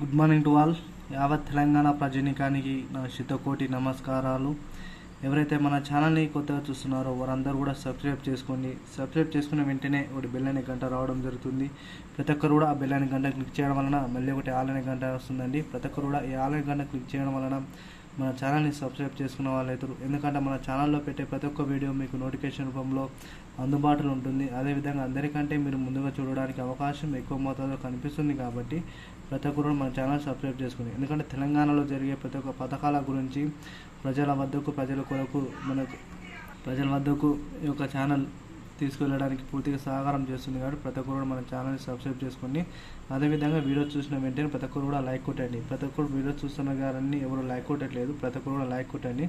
Good morning to all. యావత్ తెలంగాణ ప్రజనికానికి నా శతకోటి నమస్కారాలు. ఎవరైతే మన ఛానల్ని కొత్తగా చూస్తున్నారో వారందరూ కూడా సబ్స్క్రైబ్ చేసుకోండి సబ్స్క్రైబ్ చేసుకున్న వెంటనే ఒకటి బెల్ అనే గంట రావడం జరుగుతుంది. ప్రతి ఒక్కరు కూడా ఆ బెల్ అనే గంట క్లిక్ చేయడం వలన మళ్ళీ ఒకటి ఆల్ అనే గంట వస్తుందండి. ప్రతి ఒక్కరు కూడా ఈ ఆల్ అనే గంట క్లిక్ చేయడం వలన మన ఛానల్ని సబ్స్క్రైబ్ చేసుకున్న వాళ్ళు అవుతారు ఎందుకంటే మన ఛానల్లో పెట్టే ప్రతి ఒక్క వీడియో మీకు నోటిఫికేషన్ రూపంలో అందుబాటులో ఉంటుంది. అదేవిధంగా అందరికంటే మీరు ముందుగా చూడడానికి అవకాశం ఎక్కువ మోతాదులో కనిపిస్తుంది కాబట్టి ప్రతి ఒక్కరు మన ఛానల్ సబ్స్క్రైబ్ చేసుకుంది ఎందుకంటే తెలంగాణలో జరిగే ప్రతి ఒక్క పథకాల గురించి ప్రజల వద్దకు ప్రజల కొరకు మనకు ప్రజల వద్దకు ఈ యొక్క ఛానల్ తీసుకెళ్ళడానికి పూర్తిగా సహకారం చేస్తుంది కాబట్టి ప్రతి ఒక్కరు కూడా మన ఛానల్ని సబ్స్క్రైబ్ చేసుకోండి అదేవిధంగా వీడియో చూసిన వెంటనే ప్రతి ఒక్కరు కూడా లైక్ కొట్టండి. ప్రతి ఒక్కరు వీడియో చూస్తున్న గారని ఎవరు లైక్ కొట్టట్లేదు ప్రతి ఒక్కరు కూడా లైక్ కొట్టండి.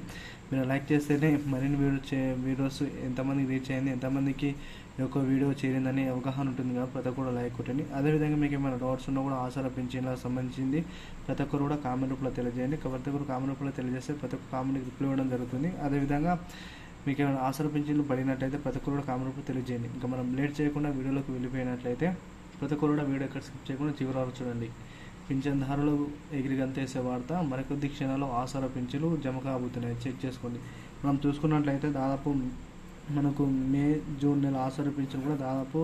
మీరు లైక్ చేస్తేనే మరిన్ని వీడియో చే వీడియోస్ ఎంతమందికి రీచ్ అయింది ఎంతమందికి ఈ యొక్క వీడియో చేరిందని అవగాహన ఉంటుంది కాబట్టి ప్రతి ఒక్కరు లైక్ కొట్టండి. అదేవిధంగా మీకు ఏమైనా డౌట్స్ ఉన్నా కూడా ఆసరా పెంచేలా సంబంధించింది ప్రతి ఒక్కరు కూడా కామెంట్ రూపంలో తెలియజేయండి. ప్రతి ఒక్కరు కామెంట్ రూపంలో తెలియజేస్తే ప్రతి ఒక్క కామెంట్కి రిప్లై ఇవ్వడం జరుగుతుంది. అదేవిధంగా మీకు ఏమైనా ఆసర పింఛన్లు పడినట్లయితే ప్రతి ఒక్కరు కూడా కామెంట్ రూపంలో తెలియజేయండి. ఇంకా మనం లేట్ చేయకుండా వీడియోలోకి వెళ్ళిపోయినట్లయితే ప్రతి ఒక్కరు కూడా వీడియో ఎక్కడ స్కిప్ చేయకుండా చివరి వరకు చూడండి. పింఛన్దారులు ఎగిరిగంతేసే వార్త మరికొద్ది క్షణాల్లో ఆసార పింఛన్లు జమ కాబోతున్నాయి చెక్ చేసుకోండి. మనం చూసుకున్నట్లయితే దాదాపు మనకు మే జూన్ నెల ఆసార పింఛన్ కూడా దాదాపు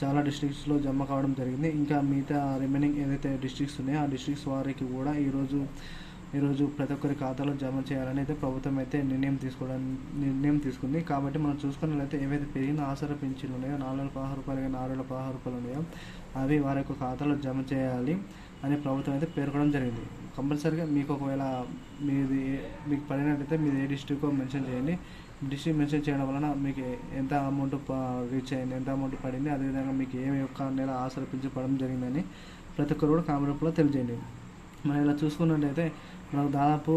చాలా డిస్ట్రిక్ట్స్లో జమ కావడం జరిగింది. ఇంకా మిగతా రిమైనింగ్ ఏదైతే డిస్ట్రిక్ట్స్ ఉన్నాయో ఆ డిస్ట్రిక్ట్స్ వారికి కూడా ఈరోజు ఈరోజు ప్రతి ఒక్కరి ఖాతాలో జమ చేయాలని అయితే ప్రభుత్వం అయితే నిర్ణయం తీసుకోవడం నిర్ణయం తీసుకుంది. కాబట్టి మనం చూసుకున్నట్లయితే ఏవైతే పెరిగిన ఆసర పింఛన్లు ఉన్నాయో నాలుగు వేల పదహారు రూపాయలు కానీ ఆరు వేల పదహారు రూపాయలు ఉన్నాయో అవి వారి యొక్క ఖాతాలో జమ చేయాలి అని ప్రభుత్వం అయితే పేర్కొనడం జరిగింది. కంపల్సరీగా మీకు ఒకవేళ మీది మీకు పడినట్టయితే మీది ఏ డిస్ట్రిక్ట్ మెన్షన్ చేయండి. డిస్ట్రిక్ట్ మెన్షన్ చేయడం వలన మీకు ఎంత అమౌంట్ రీచ్ అయింది ఎంత అమౌంట్ పడింది అదేవిధంగా మీకు ఏ యొక్క నెల ఆసరపించి పడడం జరిగిందని ప్రతి ఒక్కరు కూడా కామెంట్ రూపంలో తెలియజేయండి. మనం ఇలా చూసుకున్నట్టయితే మనకు దాదాపు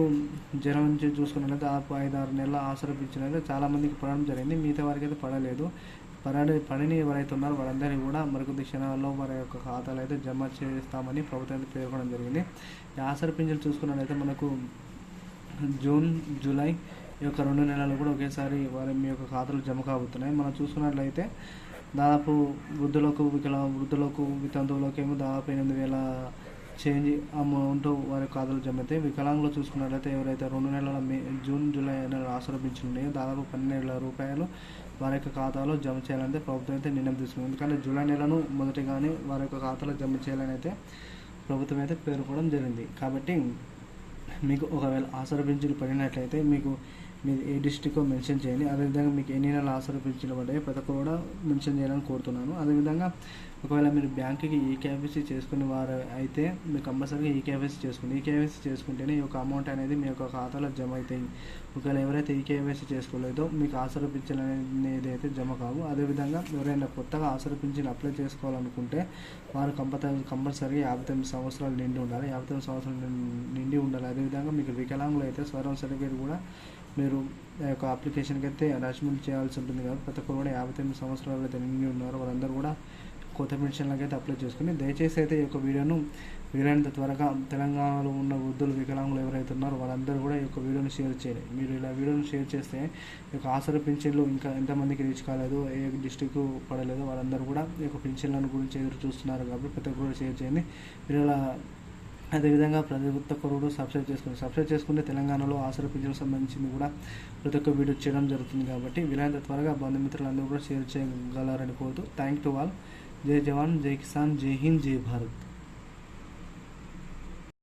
జ్వరం నుంచి చూసుకున్నట్లయితే దాదాపు ఐదు ఆరు నెలల ఆసర అయితే చాలామందికి పడడం జరిగింది. మిగతా వారికి అయితే పడలేదు. పడని పడిని ఎవరైతే ఉన్నారో వారందరికీ కూడా మరికొద్ది క్షణాల్లో వారి యొక్క ఖాతాలు అయితే జమ చేస్తామని ప్రభుత్వం అయితే పేర్కొనడం జరిగింది. ఈ ఆసర పింఛన్ చూసుకున్నట్లయితే మనకు జూన్ జూలై ఈ యొక్క రెండు నెలలు కూడా ఒకేసారి వారి మీ యొక్క ఖాతాలు జమ కాబోతున్నాయి. మనం చూసుకున్నట్లయితే దాదాపు వృద్ధులకు వికల వృద్ధులకు వితంతువులకు ఏమో దాదాపు ఎనిమిది వేల చేంజ్ అమౌంట్ వారి ఖాతాలో జమ అయితే వికలాంగులు చూసుకున్నట్లయితే ఎవరైతే రెండు నెలల మే జూన్ జూలై నెలలో ఆసర ఉన్నాయో దాదాపు పన్నెండు వేల రూపాయలు వారి యొక్క ఖాతాలో జమ చేయాలంటే ప్రభుత్వం అయితే నిర్ణయం తీసుకుంది. ఎందుకంటే జూలై నెలను మొదటిగానే వారి యొక్క ఖాతాలో జమ చేయాలని అయితే ప్రభుత్వం అయితే పేర్కోవడం జరిగింది. కాబట్టి మీకు ఒకవేళ ఆసర పడినట్లయితే మీకు మీరు ఏ డిస్టికో మెన్షన్ చేయండి. అదేవిధంగా మీకు ఎన్ని నెలల ఆసరా పింఛన్లు పడ్డాయి ప్రతి ఒక్కరు కూడా మెన్షన్ చేయాలని కోరుతున్నాను. అదేవిధంగా ఒకవేళ మీరు బ్యాంకుకి ఈ కేవైసీ చేసుకునే వారు అయితే మీరు కంపల్సరీగా ఈ కేవైసీ చేసుకోండి. ఈ కేవైసీ చేసుకుంటేనే ఈ యొక్క అమౌంట్ అనేది మీ యొక్క ఖాతాలో జమ అవుతాయి. ఒకవేళ ఎవరైతే ఈ కేవైసీ చేసుకోలేదో మీకు ఆసర పింఛన్ అనేది అయితే జమ కావు. అదేవిధంగా ఎవరైనా కొత్తగా ఆసర పింఛన్ అప్లై చేసుకోవాలనుకుంటే వారు కంపల్సరీ కంపల్సరీగా యాభై తొమ్మిది సంవత్సరాలు నిండి ఉండాలి. యాభై తొమ్మిది సంవత్సరాలు నిండి ఉండాలి. అదేవిధంగా మీకు వికలాంగులు అయితే స్వరం సర్టిఫికేట్ కూడా మీరు ఆ యొక్క అప్లికేషన్కి అయితే అటాచ్మెంట్ చేయాల్సి ఉంటుంది కాబట్టి ప్రతి ఒక్కరు కూడా యాభై తొమ్మిది సంవత్సరాలు అయితే నిండి ఉన్నారు. వాళ్ళందరూ కూడా కొత్త పెన్షన్లకు అయితే అప్లై చేసుకుని దయచేసి అయితే ఈ యొక్క వీడియోను వీలైనంత త్వరగా తెలంగాణలో ఉన్న వృద్ధులు వికలాంగులు ఎవరైతే ఉన్నారో వాళ్ళందరూ కూడా ఈ యొక్క వీడియోను షేర్ చేయాలి మీరు ఇలా వీడియోను షేర్ చేస్తే ఈ యొక్క ఆసర పెన్షన్లు ఇంకా ఎంతమందికి రీచ్ కాలేదు ఏ డిస్టిక్ పడలేదో వాళ్ళందరూ కూడా ఈ యొక్క పెన్షన్లను గురించి ఎదురు చూస్తున్నారు కాబట్టి ప్రతి ఒక్కరు షేర్ చేయండి. మీరు ఇలా అదేవిధంగా ప్రతి ఒక్క కూడా సబ్స్క్రైబ్ చేసుకోండి సబ్స్క్రైబ్ చేసుకుంటే తెలంగాణలో ఆసర పింఛన్కు సంబంధించింది కూడా ప్రతి ఒక్క వీడియో చేయడం జరుగుతుంది కాబట్టి వీలైనంత త్వరగా బంధుమిత్రులందరూ కూడా షేర్ చేయగలరని కోరుతూ థ్యాంక్ టు ఆల్ జై జవాన్ జై కిసాన్ జై హింద్ జై భారత్.